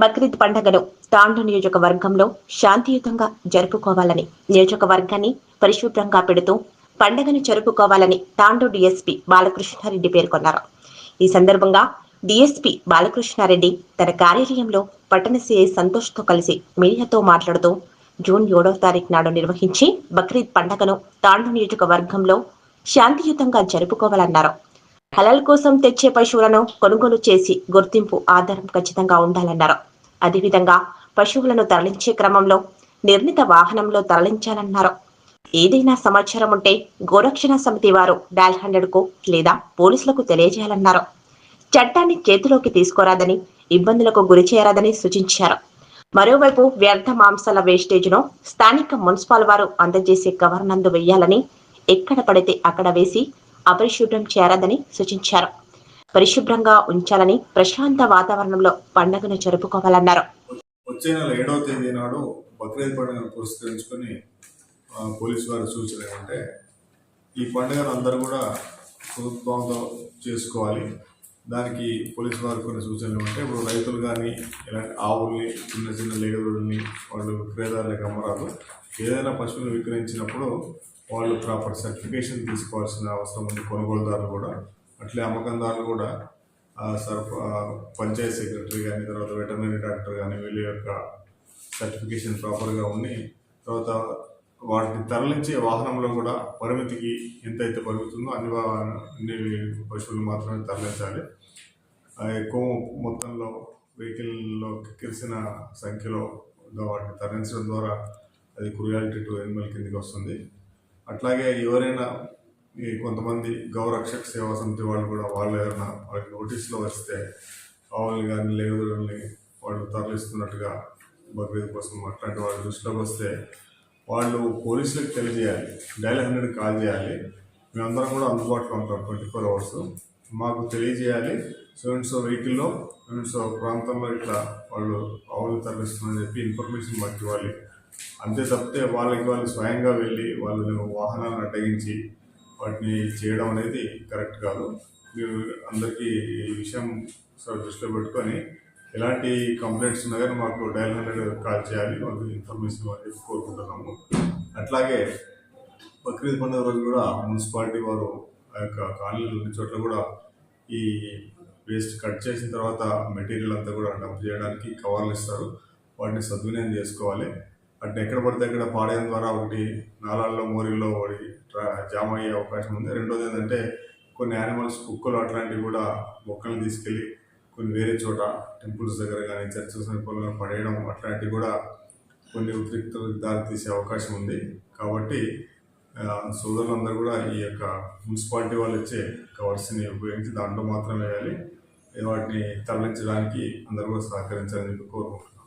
బక్రీద్ పండుగను తాండూ నియోజకవర్గంలో శాంతియుతంగా జరుపుకోవాలని నియోజకవర్గాన్ని పరిశుభ్రంగా పెడుతూ పండుగను జరుపుకోవాలని తాండూ డిఎస్పీ బాలకృష్ణారెడ్డి పేర్కొన్నారు. ఈ సందర్భంగా డిఎస్పీ బాలకృష్ణారెడ్డి తన కార్యాలయంలో పట్టణ సిఐ సంతోష్తో కలిసి మీడియాతో మాట్లాడుతూ జూన్ ఏడవ తారీఖు నాడు నిర్వహించి బక్రీద్ పండుగను తాండూ నియోజకవర్గంలో శాంతియుతంగా జరుపుకోవాలన్నారు. హలాల్ కోసం తెచ్చే పశువులను కొనుగోలు చేసి గుర్తింపు ఆధారం ఖచ్చితంగా ఉండాలన్నారు. అదేవిధంగా పశువులను తరలించే క్రమంలో నిర్ణీత వాహనంలో తరలించాలన్నారు. ఏదైనా సమాచారం ఉంటే గోరక్షణ సమితి వారు డాల్ హండ్రెడ్కు లేదా పోలీసులకు తెలియజేయాలన్నారు. చట్టాన్ని చేతిలోకి తీసుకోరాదని ఇబ్బందులకు గురి చేయరాదని సూచించారు. మరోవైపు వ్యర్థ మాంసాల వేస్టేజ్ను స్థానిక మున్సిపల్ వారు అందజేసే కవర్ నందు వేయాలని ఎక్కడ పడితే అక్కడ వేసి అపరిశుభ్రం చేరదని సూచించారు. పరిశుభ్రంగా ఉంచాలని ప్రశాంత వాతావరణంలో పండుగను జరుపుకోవాలన్నారు. వచ్చే నెల ఏడవ తేదీ నాడు బక్రీద్ పండుగను పురస్కరించుకొని పోలీసు వారి సూచన ఏమంటే ఈ పండుగను అందరూ కూడా ప్రభుత్వంతో చేసుకోవాలి. దానికి పోలీసు వారు కొన్ని సూచనలు ఉంటే ఇప్పుడు రైతులు కానీ ఇలాంటి ఆవుల్ని చిన్న చిన్న లేగదుల్ని వాళ్ళు విక్రేదారులకు అమ్మరాదు ఏదైనా పశువులు విక్రయించినప్పుడు వాళ్ళు ప్రాపర్ సర్టిఫికేషన్ తీసుకోవాల్సిన అవసరం ఉంది. కొనుగోలుదారులు కూడా. అట్లే అమ్మకందారులు కూడా ఆ, సర్ప పంచాయత్ సెక్రటరీ కానీ తర్వాత వెటర్నరీ డాక్టర్ కానీ వీళ్ళ యొక్క సర్టిఫికేషన్ ప్రాపర్గా ఉండి తర్వాత వాటిని తరలించే వాహనంలో కూడా పరిమితికి ఎంతైతే అయితే అన్ని అన్ని పశువులు మాత్రమే తరలించాలి. ఆ, ఎక్కువ మొత్తంలో వెహికల్లో కిరిసిన సంఖ్యలో వాటిని తరలించడం ద్వారా అది క్రుయాలిటీ టు ఎనిమల్ కిందకి వస్తుంది. అట్లాగే ఎవరైనా ఈ కొంతమంది గౌరక్షక సేవా సమితి వాళ్ళు కూడా వాళ్ళు ఏదైనా వాళ్ళకి నోటీసులో వస్తే ఆవులు కానీ లేవులని వాళ్ళు తరలిస్తున్నట్టుగా బక్రీద్ కోసం అట్లాంటి వాళ్ళ దృష్టిలోకి వస్తే వాళ్ళు పోలీసులకు తెలియజేయాలి. డైల్ హండ్రెడ్ కాల్ చేయాలి. మేమందరం కూడా అందుబాటులో ఉంటాం ట్వంటీ ఫోర్ అవర్స్. మాకు తెలియజేయాలి. సో అండ్ సో వెహికల్లో అండ్ సో ప్రాంతంలో ఇట్లా వాళ్ళు ఆవులు తరలిస్తున్నారని చెప్పి ఇన్ఫర్మేషన్ మాకు ఇవ్వాలి. అంతే తప్పితే వాళ్ళకి వాళ్ళు స్వయంగా వెళ్ళి వాళ్ళు వాహనాలను అడ్డగించి వాటిని చేయడం అనేది కరెక్ట్ కాదు. మీరు అందరికీ ఈ విషయం సో దృష్టిలో పెట్టుకొని ఎలాంటి కంప్లైంట్స్ ఉన్నా కానీ మాకు డైల్ హండ్రెడ్ కాల్ చేయాలి మాకు ఇన్ఫర్మేషన్ ఇవ్వాలి కోరుకుంటున్నాము. అట్లాగే బక్రీద్ పండుగ రోజు కూడా మున్సిపాలిటీ వారు ఆ యొక్క కాలనీలు చోట్ల కూడా ఈ వేస్ట్ కట్ చేసిన తర్వాత మెటీరియల్ అంతా కూడా డంప్ చేయడానికి కవర్లు ఇస్తారు. వాటిని సద్వినియోగం చేసుకోవాలి. అంటే ఎక్కడ పడితే అక్కడ పాడేయడం ద్వారా ఒకటి నాలాల్లో మోరీల్లో ఒకటి జామ అయ్యే అవకాశం ఉంది. రెండోది ఏంటంటే కొన్ని యానిమల్స్ కుక్కలు అట్లాంటివి కూడా మొక్కలు తీసుకెళ్ళి కొన్ని వేరే చోట టెంపుల్స్ దగ్గర కానీ చర్చస్ సమీపంలో పడేయడం అట్లాంటివి కూడా కొన్ని ఉద్రిక్తలకు దారితీసే అవకాశం ఉంది. కాబట్టి సోదరులందరూ కూడా ఈ యొక్క మున్సిపాలిటీ వాళ్ళు ఇచ్చే కవర్స్ని ఉపయోగించి దాంట్లో మాత్రమే వేయాలి. వాటిని తరలించడానికి అందరూ కూడా సహకరించాలని చెప్పి కోరుకుంటున్నాను.